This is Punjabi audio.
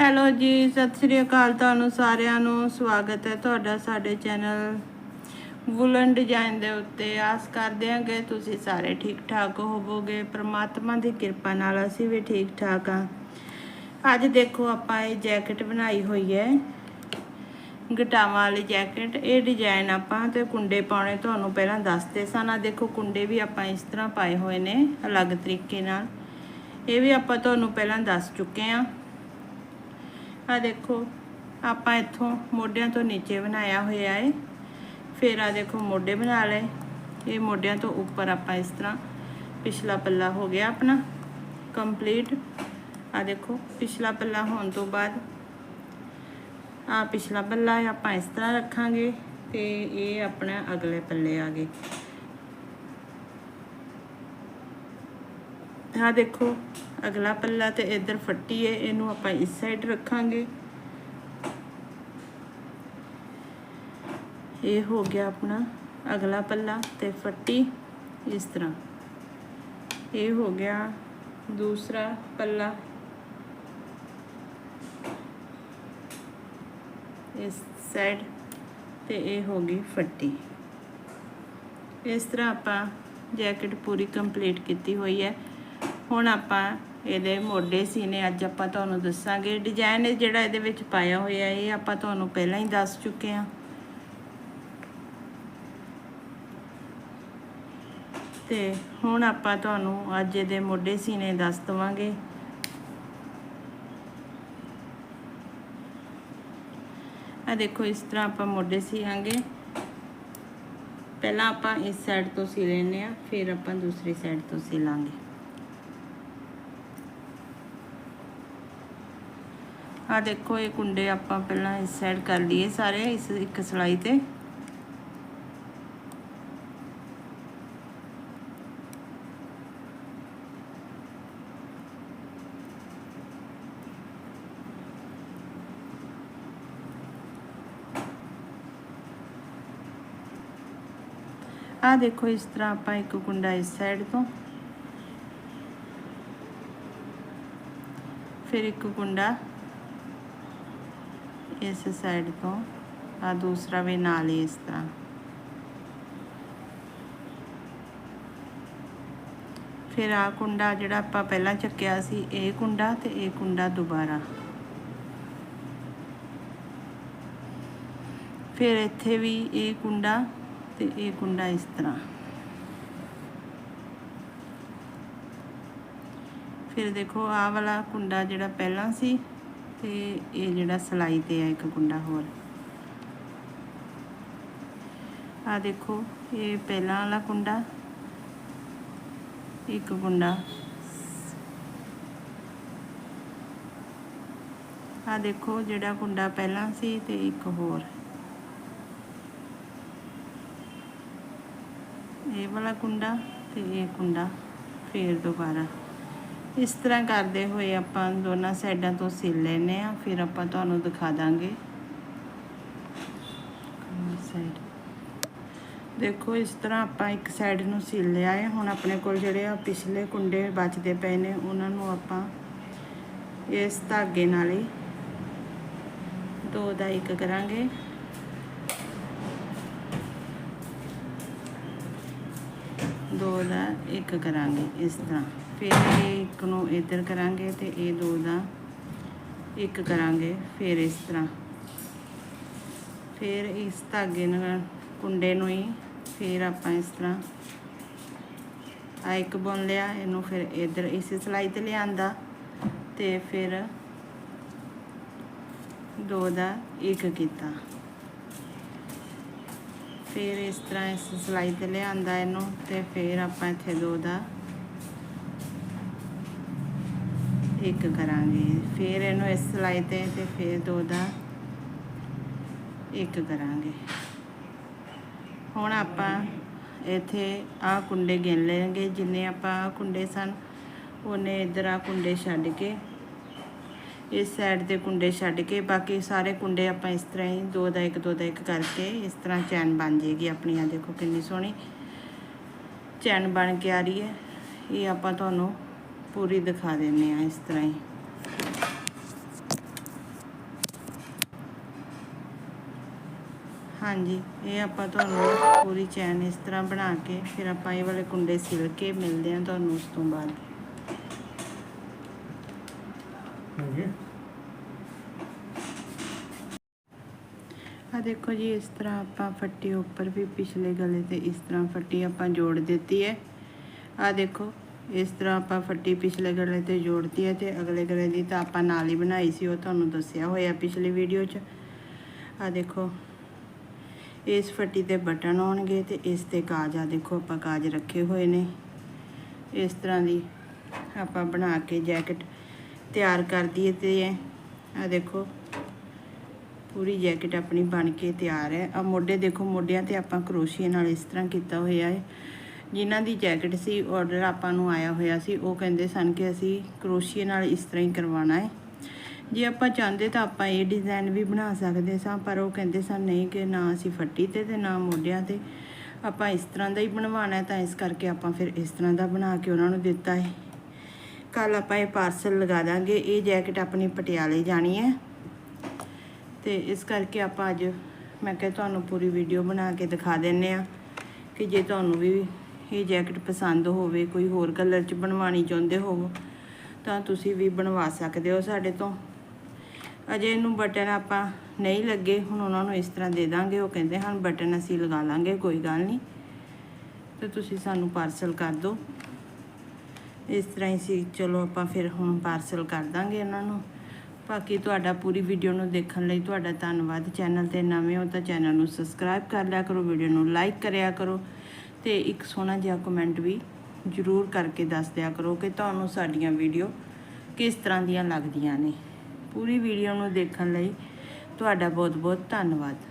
ਹੈਲੋ ਜੀ, ਸਤਿ ਸ੍ਰੀ ਅਕਾਲ ਤੁਹਾਨੂੰ ਸਾਰਿਆਂ ਨੂੰ। ਸਵਾਗਤ ਹੈ ਤੁਹਾਡਾ ਸਾਡੇ ਚੈਨਲ ਵੁਲਨ ਡਿਜ਼ਾਈਨ ਦੇ ਉੱਤੇ। ਆਸ ਕਰਦੇ ਹਾਂ ਕਿ ਤੁਸੀਂ ਸਾਰੇ ਠੀਕ ਠਾਕ ਹੋਵੋਗੇ। ਪ੍ਰਮਾਤਮਾ ਦੀ ਕਿਰਪਾ ਨਾਲ ਅਸੀਂ ਵੀ ਠੀਕ ਠਾਕ ਹਾਂ। ਅੱਜ ਦੇਖੋ ਆਪਾਂ ਇਹ ਜੈਕਟ ਬਣਾਈ ਹੋਈ ਹੈ। ਗਟਾਵਾਂ ਵਾਲੀ ਜੈਕਟ। ਇਹ ਡਿਜ਼ਾਈਨ ਆਪਾਂ ਤੇ ਕੁੰਡੇ ਪਾਉਣੇ ਤੁਹਾਨੂੰ ਪਹਿਲਾਂ ਦੱਸਦੇ ਸਨ ਆ ਦੇਖੋ ਕੁੰਡੇ ਵੀ ਆਪਾਂ ਇਸ ਤਰ੍ਹਾਂ ਪਾਏ ਹੋਏ ਨੇ ਅਲੱਗ ਤਰੀਕੇ ਨਾਲ। ਇਹ ਵੀ ਆਪਾਂ ਤੁਹਾਨੂੰ ਪਹਿਲਾਂ ਦੱਸ ਚੁੱਕੇ ਹਾਂ। ਆ ਦੇਖੋ, ਆਪਾਂ ਇੱਥੋਂ ਮੋਢਿਆਂ ਤੋਂ ਨੀਚੇ ਬਣਾਇਆ ਹੋਇਆ ਹੈ ਫਿਰ ਆ ਦੇਖੋ, ਮੋਢੇ ਬਣਾ ਲਏ। ਇਹ ਮੋਢਿਆਂ ਤੋਂ ਉੱਪਰ ਆਪਾਂ ਇਸ ਤਰ੍ਹਾਂ ਪਿਛਲਾ ਪੱਲਾ ਹੋ ਗਿਆ ਆਪਣਾ ਕੰਪਲੀਟ ਆ ਦੇਖੋ, ਪਿਛਲਾ ਪੱਲਾ ਹੋਣ ਤੋਂ ਬਾਅਦ ਆ ਪਿਛਲਾ ਪੱਲਾ ਆਪਾਂ ਇਸ ਤਰ੍ਹਾਂ ਰੱਖਾਂਗੇ ਤੇ ਇਹ ਆਪਣਾ ਅਗਲੇ ਪੱਲੇ ਆ ਗਏ। ਆ ਦੇਖੋ, ਅਗਲਾ ਪੱਲਾ ਤੇ ਇਧਰ ਫੱਟੀ ਹੈ ਇਹਨੂੰ ਆਪਾਂ ਇਸ ਸਾਈਡ ਰੱਖਾਂਗੇ। ਇਹ ਹੋ ਗਿਆ ਆਪਣਾ ਅਗਲਾ ਪੱਲਾ ਤੇ ਫੱਟੀ ਇਸ ਤਰ੍ਹਾਂ। ਇਹ ਹੋ ਗਿਆ ਦੂਸਰਾ ਪੱਲਾ। ਇਸ ਸਾਈਡ ਤੇ ਇਹ ਹੋ ਗਈ ਫੱਟੀ। ਇਸ ਤਰ੍ਹਾਂ ਆਪਾਂ ਜੈਕਟ ਪੂਰੀ ਕੰਪਲੀਟ ਕੀਤੀ ਹੋਈ ਹੈ। ਹੁਣ ਆਪਾਂ ਇਹਦੇ ਮੋਢੇ ਸੀਨੇ, ਅੱਜ ਆਪਾਂ ਤੁਹਾਨੂੰ ਦੱਸਾਂਗੇ ਡਿਜ਼ਾਈਨ ਜਿਹੜਾ ਇਹਦੇ ਵਿੱਚ ਪਾਇਆ ਹੋਇਆ, ਇਹ ਆਪਾਂ ਤੁਹਾਨੂੰ ਪਹਿਲਾਂ ਹੀ ਦੱਸ ਚੁੱਕੇ ਹਾਂ। ਤੇ ਹੁਣ ਆਪਾਂ ਤੁਹਾਨੂੰ ਅੱਜ ਇਹਦੇ ਮੋਢੇ ਸੀਨੇ ਦੱਸ ਦਵਾਂਗੇ। ਆ ਦੇਖੋ, ਇਸ ਤਰ੍ਹਾਂ ਆਪਾਂ ਮੋਢੇ ਸੀਾਂਗੇ ਪਹਿਲਾਂ ਆਪਾਂ ਇਸ ਸਾਈਡ ਤੋਂ ਸੀ ਲੈਨੇ ਆ ਫਿਰ ਆਪਾਂ ਦੂਸਰੀ ਸਾਈਡ ਤੋਂ ਸੀ ਲਾਂਗੇ। ਆ ਦੇਖੋ ਇਹ ਕੁੰਡੇ ਆਪਾਂ ਪਹਿਲਾਂ ਇਸ ਸਾਈਡ ਕਰ ਲਈਏ ਸਾਰੇ ਇਸ ਇੱਕ ਸਲਾਈ ਤੇ। ਆ ਦੇਖੋ ਇਸ ਤਰ੍ਹਾਂ ਆਪਾਂ ਇੱਕ ਕੁੰਡਾ ਇਸ ਸਾਈਡ ਤੋਂ। ਫਿਰ ਇੱਕ ਕੁੰਡਾ ਇਸ ਸਾਈਡ ਤੋਂ। ਆ ਦੂਸਰਾ ਵੀ ਨਾਲ ਹੀ ਇਸ ਤਰ੍ਹਾਂ। ਫਿਰ ਆ ਕੁੰਡਾ ਜਿਹੜਾ ਆਪਾਂ ਪਹਿਲਾਂ ਚੱਕਿਆ ਸੀ, ਇਹ ਕੁੰਡਾ ਤੇ ਇਹ ਕੁੰਡਾ ਦੁਬਾਰਾ। ਫਿਰ ਇੱਥੇ ਵੀ ਇਹ ਕੁੰਡਾ ਤੇ ਇਹ ਕੁੰਡਾ ਇਸ ਤਰ੍ਹਾਂ। ਫਿਰ ਦੇਖੋ, ਆਹ ਵਾਲਾ ਕੁੰਡਾ ਜਿਹੜਾ ਪਹਿਲਾਂ ਸੀ ਤੇ ਇਹ ਜਿਹੜਾ ਸਲਾਈ ਤੇ ਆ ਇੱਕ ਗੁੰਡਾ ਹੋਰ। ਆ ਦੇਖੋ, ਇਹ ਪਹਿਲਾਂ ਵਾਲਾ ਕੁੰਡਾ ਇੱਕ ਗੁੰਡਾ। ਆ ਦੇਖੋ ਜਿਹੜਾ ਕੁੰਡਾ ਪਹਿਲਾਂ ਸੀ ਤੇ ਇੱਕ ਹੋਰ। ਇਹ ਵਾਲਾ ਕੁੰਡਾ ਤੇ ਇਹ ਕੁੰਡਾ ਫੇਰ ਦੁਬਾਰਾ। ਇਸ ਤਰ੍ਹਾਂ ਕਰਦੇ ਹੋਏ ਆਪਾਂ ਦੋਨਾਂ ਸਾਈਡਾਂ ਤੋਂ ਸਿਲ ਲੈਨੇ ਆ ਫਿਰ ਆਪਾਂ ਤੁਹਾਨੂੰ ਦਿਖਾ ਦਾਂਗੇ। ਸਾਈਡ ਦੇਖੋ, ਇਸ ਤਰ੍ਹਾਂ ਆਪਾਂ ਇੱਕ ਸਾਈਡ ਨੂੰ ਸਿਲ ਲਿਆ ਹੈ। ਹੁਣ ਆਪਣੇ ਕੋਲ ਜਿਹੜੇ ਆ ਪਿਛਲੇ ਕੁੰਡੇ ਬਚਦੇ ਪਏ ਨੇ, ਉਹਨਾਂ ਨੂੰ ਆਪਾਂ ਇਸ ਧਾਗੇ ਨਾਲ ਹੀ ਦੋ ਦਾ ਇੱਕ ਕਰਾਂਗੇ। ਦੋ ਦਾ ਇੱਕ ਕਰਾਂਗੇ ਇਸ ਤਰ੍ਹਾਂ। ਫਿਰ ਇਹ ਇੱਕ ਨੂੰ ਇੱਧਰ ਕਰਾਂਗੇ ਤੇ ਇਹ ਦੋ ਦਾ ਇੱਕ ਕਰਾਂਗੇ, ਫਿਰ ਇਸ ਤਰ੍ਹਾਂ। ਫਿਰ ਇਸ ਧਾਗੇ ਨਾਲ ਕੁੰਡੇ ਨੂੰ ਹੀ ਫਿਰ ਆਪਾਂ ਇਸ ਤਰ੍ਹਾਂ ਆ ਇੱਕ ਬੁਣ ਲਿਆ, ਇਹਨੂੰ ਫਿਰ ਇੱਧਰ ਇਸ ਸਲਾਈ ਤੇ ਲਿਆਂਦਾ ਤੇ ਫਿਰ ਦੋ ਦਾ ਇੱਕ ਕੀਤਾ। ਫਿਰ ਇਸ ਤਰ੍ਹਾਂ ਇਸ ਸਲਾਈ ਤੇ ਲਿਆਂਦਾ ਇਹਨੂੰ ਤੇ ਫਿਰ ਆਪਾਂ ਇੱਥੇ ਦੋ ਦਾ ਇੱਕ ਕਰਾਂਗੇ। ਫਿਰ ਇਹਨੂੰ ਇਸ ਸਲਾਈ ਤੇ ਤੇ ਫਿਰ ਦੋ ਦਾ ਇੱਕ ਕਰਾਂਗੇ। ਹੁਣ ਆਪਾਂ ਇੱਥੇ ਆ ਕੁੰਡੇ ਗਿਣ ਲੈਣਗੇ ਜਿੰਨੇ ਆਪਾਂ ਆਹ ਕੁੰਡੇ ਸਨ, ਉਹਨੇ ਇਧਰ ਆ ਕੁੰਡੇ ਛੱਡ ਕੇ, ਇਸ ਸਾਈਡ ਦੇ ਕੁੰਡੇ ਛੱਡ ਕੇ, ਬਾਕੀ ਸਾਰੇ ਕੁੰਡੇ ਆਪਾਂ ਇਸ ਤਰ੍ਹਾਂ ਹੀ ਦੋ ਦਾ ਇੱਕ, ਦੋ ਦਾ ਇੱਕ ਕਰਕੇ ਇਸ ਤਰ੍ਹਾਂ ਚੈਨ ਬਣ ਜੇਗੀ ਆਪਣੀ ਆ ਦੇਖੋ ਕਿੰਨੀ ਸੋਹਣੀ ਚੈਨ ਬਣ ਕੇ ਆ ਰਹੀ ਹੈ। ਇਹ ਆਪਾਂ ਤੁਹਾਨੂੰ ਪੂਰੀ ਦਿਖਾ ਦਿੰਨੇ ਆ ਇਸ ਤਰ੍ਹਾਂ ਹੀ। ਹਾਂਜੀ ਇਹ ਆਪਾਂ ਤੁਹਾਨੂੰ ਪੂਰੀ ਚੈਨ ਇਸ ਤਰ੍ਹਾਂ ਬਣਾ ਕੇ ਫਿਰ ਆਪਾਂ ਇਹ ਵਾਲੇ ਕੁੰਡੇ ਸਿਲ ਕੇ ਮਿਲਦੇ ਆ ਤੁਹਾਨੂੰ ਉਸ ਤੋਂ ਬਾਅਦ। ਆ ਦੇਖੋ ਜੀ ਇਸ ਤਰ੍ਹਾਂ ਆਪਾਂ ਫੱਟੀ ਉੱਪਰ ਵੀ ਪਿਛਲੇ ਗਲੇ ਤੇ ਇਸ ਤਰ੍ਹਾਂ ਫੱਟੀ ਆਪਾਂ ਜੋੜ ਦਿੱਤੀ ਹੈ। ਆ ਦੇਖੋ ਇਸ ਤਰ੍ਹਾਂ ਆਪਾਂ ਫੱਟੀ ਪਿਛਲੇ ਗਲੇ ਤੇ ਜੋੜਤੀ ਹੈ ਤੇ ਅਗਲੇ ਗਲੇ ਦੀ ਤਾਂ ਆਪਾਂ ਨਾਲ ਹੀ ਬਣਾਈ ਸੀ, ਉਹ ਤੁਹਾਨੂੰ ਦੱਸਿਆ ਹੋਇਆ ਪਿਛਲੀ ਵੀਡੀਓ 'ਚ। ਆ ਦੇਖੋ, ਇਸ ਫੱਟੀ ਤੇ ਬਟਨ ਆਉਣਗੇ ਤੇ ਇਸ ਤੇ ਕਾਜ ਆ ਦੇਖੋ ਆਪਾਂ ਕਾਜ ਰੱਖੇ ਹੋਏ ਨੇ। ਇਸ ਤਰ੍ਹਾਂ ਦੀ ਆਪਾਂ ਬਣਾ ਕੇ ਜੈਕਟ ਤਿਆਰ ਕਰ ਦਈਏ ਤੇ ਆ ਦੇਖੋ, ਪੂਰੀ ਜੈਕਟ ਆਪਣੀ ਬਣ ਕੇ ਤਿਆਰ ਹੈ। ਆ ਮੋਢੇ ਦੇਖੋ, ਮੋਢਿਆਂ ਤੇ ਆਪਾਂ ਕਰੋਸ਼ੀਏ ਨਾਲ ਇਸ ਤਰ੍ਹਾਂ ਕੀਤਾ ਹੋਇਆ ਹੈ। ਜਿਨ੍ਹਾਂ ਦੀ ਜੈਕਟ ਸੀ ਆਰਡਰ ਆਪਾਂ ਨੂੰ ਆਇਆ ਹੋਇਆ ਸੀ, ਉਹ ਕਹਿੰਦੇ ਸਨ ਕਿ ਅਸੀਂ ਕਰੋਸ਼ੀਏ ਨਾਲ ਇਸ ਤਰ੍ਹਾਂ ਹੀ ਕਰਵਾਉਣਾ ਹੈ। ਜੇ ਆਪਾਂ ਚਾਹੁੰਦੇ ਤਾਂ ਆਪਾਂ ਇਹ ਡਿਜ਼ਾਈਨ ਵੀ ਬਣਾ ਸਕਦੇ ਸਾਂ, ਪਰ ਉਹ ਕਹਿੰਦੇ ਸਨ ਨਹੀਂ ਕਿ ਨਾ ਅਸੀਂ ਫੱਟੀ ਤੇ ਤੇ ਨਾ ਮੋਢਿਆਂ ਤੇ। ਆਪਾਂ ਇਸ ਤਰ੍ਹਾਂ ਦਾ ਹੀ ਬਣਵਾਉਣਾ ਤਾਂ ਇਸ ਕਰਕੇ ਆਪਾਂ ਫਿਰ ਇਸ ਤਰ੍ਹਾਂ ਦਾ ਬਣਾ ਕੇ ਉਹਨਾਂ ਨੂੰ ਦਿੱਤਾ ਹੈ। ਕੱਲ ਆਪਾਂ ਇਹ ਪਾਰਸਲ ਲਗਾ ਦਾਂਗੇ, ਇਹ ਜੈਕਟ ਆਪਣੀ ਪਟਿਆਲੇ ਜਾਣੀ ਹੈ। ਤੇ ਇਸ ਕਰਕੇ ਆਪਾਂ ਅੱਜ ਮੈਂ ਕਿਹਾ ਤੁਹਾਨੂੰ ਪੂਰੀ ਵੀਡੀਓ ਬਣਾ ਕੇ ਦਿਖਾ ਦਿੰਨੇ ਆ ਕਿ ਜੇ ਤੁਹਾਨੂੰ ਵੀ ਇਹ ਜੈਕਟ ਪਸੰਦ ਹੋਵੇ, ਕੋਈ ਹੋਰ ਕਲਰ 'ਚ ਬਣਵਾਉਣੀ ਚਾਹੁੰਦੇ ਹੋਵੋ, ਤਾਂ ਤੁਸੀਂ ਵੀ ਬਣਵਾ ਸਕਦੇ ਹੋ ਸਾਡੇ ਤੋਂ। ਅਜੇ ਇਹਨੂੰ ਬਟਨ ਆਪਾਂ ਨਹੀਂ ਲੱਗੇ, ਹੁਣ ਉਹਨਾਂ ਨੂੰ ਇਸ ਤਰ੍ਹਾਂ ਦੇ ਦਾਂਗੇ। ਉਹ ਕਹਿੰਦੇ ਹਨ, ਬਟਨ ਅਸੀਂ ਲਗਾ ਲਾਂਗੇ, ਕੋਈ ਗੱਲ ਨਹੀਂ। ਤੇ ਤੁਸੀਂ ਸਾਨੂੰ ਪਾਰਸਲ ਕਰ ਦਿਓ। ਇਸ ਤਰ੍ਹਾਂ ਹੀ ਸੀ, ਚਲੋ ਆਪਾਂ ਫਿਰ ਹੁਣ ਪਾਰਸਲ ਕਰ ਦਾਂਗੇ ਇਹਨਾਂ ਨੂੰ। ਬਾਕੀ ਤੁਹਾਡਾ ਪੂਰੀ ਵੀਡੀਓ ਨੂੰ ਦੇਖਣ ਲਈ ਤੁਹਾਡਾ ਧੰਨਵਾਦ। ਚੈਨਲ ਤੇ ਨਵੇਂ ਹੋ ਤਾਂ ਚੈਨਲ ਨੂੰ ਸਬਸਕ੍ਰਾਈਬ ਕਰ ਲਿਆ ਕਰੋ ਵੀਡੀਓ ਨੂੰ ਲਾਈਕ ਕਰਿਆ ਕਰੋ। ਤੇ ਇੱਕ ਸੋਹਣਾ ਜਿਹਾ ਕਮੈਂਟ ਵੀ ਜ਼ਰੂਰ ਕਰਕੇ ਦੱਸ ਦਿਆ ਕਰੋ ਕਿ ਤੁਹਾਨੂੰ ਸਾਡੀਆਂ ਵੀਡੀਓ ਕਿਸ ਤਰ੍ਹਾਂ ਦੀਆਂ ਲੱਗਦੀਆਂ ਨੇ। ਪੂਰੀ ਵੀਡੀਓ ਨੂੰ ਦੇਖਣ ਲਈ ਤੁਹਾਡਾ ਬਹੁਤ ਬਹੁਤ ਧੰਨਵਾਦ।